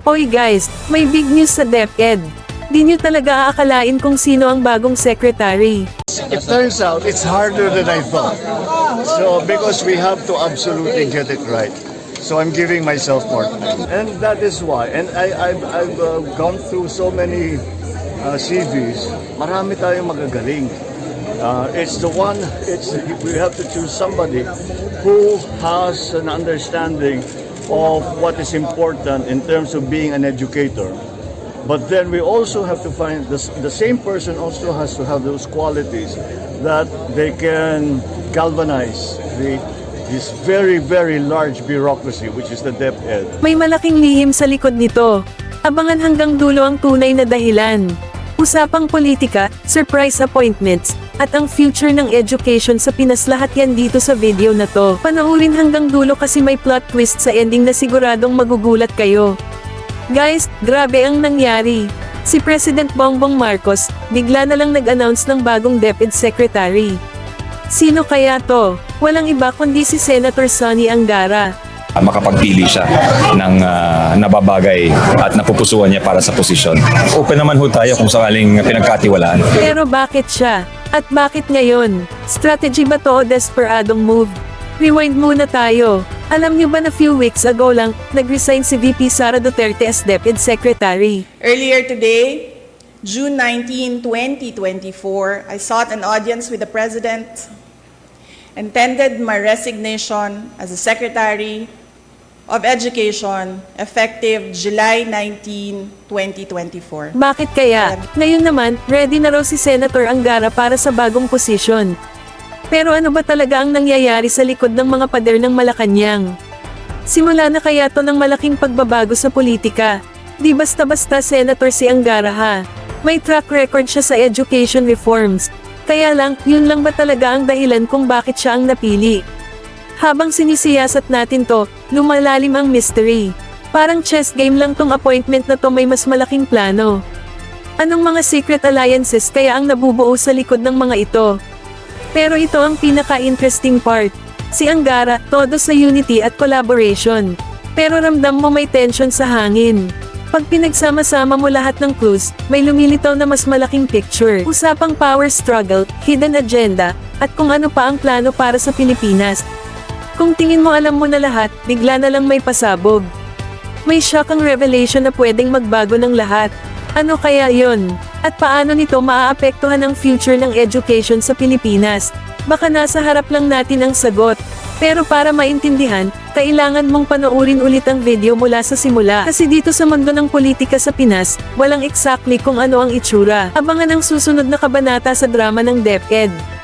Hoy guys, may big news sa DepEd. Di nyo talaga aakalain kung sino ang bagong secretary. It turns out it's harder than I thought. So because we have to absolutely get it right. So I'm giving myself more time. And that is why. And I, I've, I've uh, gone through so many uh, CVs. Marami tayong magagaling. Uh, it's the one, it's, we have to choose somebody who has an understanding of what is important in terms of being an educator. But then we also have to find the, the same person also has to have those qualities that they can galvanize the this very very large bureaucracy which is the DepEd. May malaking lihim sa likod nito. Abangan hanggang dulo ang tunay na dahilan. Usapang politika, surprise appointments, at ang future ng education sa Pinas lahat yan dito sa video na to. Panoorin hanggang dulo kasi may plot twist sa ending na siguradong magugulat kayo. Guys, grabe ang nangyari. Si President Bongbong Marcos, bigla na lang nag-announce ng bagong DepEd Secretary. Sino kaya to? Walang iba kundi si Senator Sonny Angara. Uh, makapagpili siya ng uh, nababagay at napupusuan niya para sa posisyon. Open naman ho tayo kung sakaling pinagkatiwalaan. Pero bakit siya? At bakit ngayon? Strategy ba to o desperadong move? Rewind muna tayo. Alam niyo ba na few weeks ago lang, nag-resign si VP Sara Duterte as DepEd Secretary. Earlier today, June 19, 2024, I sought an audience with the President and tendered my resignation as the Secretary of Education effective July 19, 2024. Bakit kaya? Ngayon naman, ready na raw si Senator Angara para sa bagong posisyon. Pero ano ba talaga ang nangyayari sa likod ng mga pader ng Malacanang? Simula na kaya to ng malaking pagbabago sa politika. Di basta-basta Senator si Angara ha. May track record siya sa education reforms. Kaya lang, yun lang ba talaga ang dahilan kung bakit siya ang napili? Habang sinisiyasat natin to, lumalalim ang mystery. Parang chess game lang tong appointment na to may mas malaking plano. Anong mga secret alliances kaya ang nabubuo sa likod ng mga ito? Pero ito ang pinaka-interesting part. Si Angara, todo sa unity at collaboration. Pero ramdam mo may tension sa hangin. Pag pinagsama-sama mo lahat ng clues, may lumilitaw na mas malaking picture. Usapang power struggle, hidden agenda, at kung ano pa ang plano para sa Pilipinas. Kung tingin mo alam mo na lahat, bigla na lang may pasabog. May shock ang revelation na pwedeng magbago ng lahat. Ano kaya yon? At paano nito maaapektuhan ang future ng education sa Pilipinas? Baka nasa harap lang natin ang sagot. Pero para maintindihan, kailangan mong panoorin ulit ang video mula sa simula. Kasi dito sa mundo ng politika sa Pinas, walang exactly kung ano ang itsura. Abangan ang susunod na kabanata sa drama ng DepEd.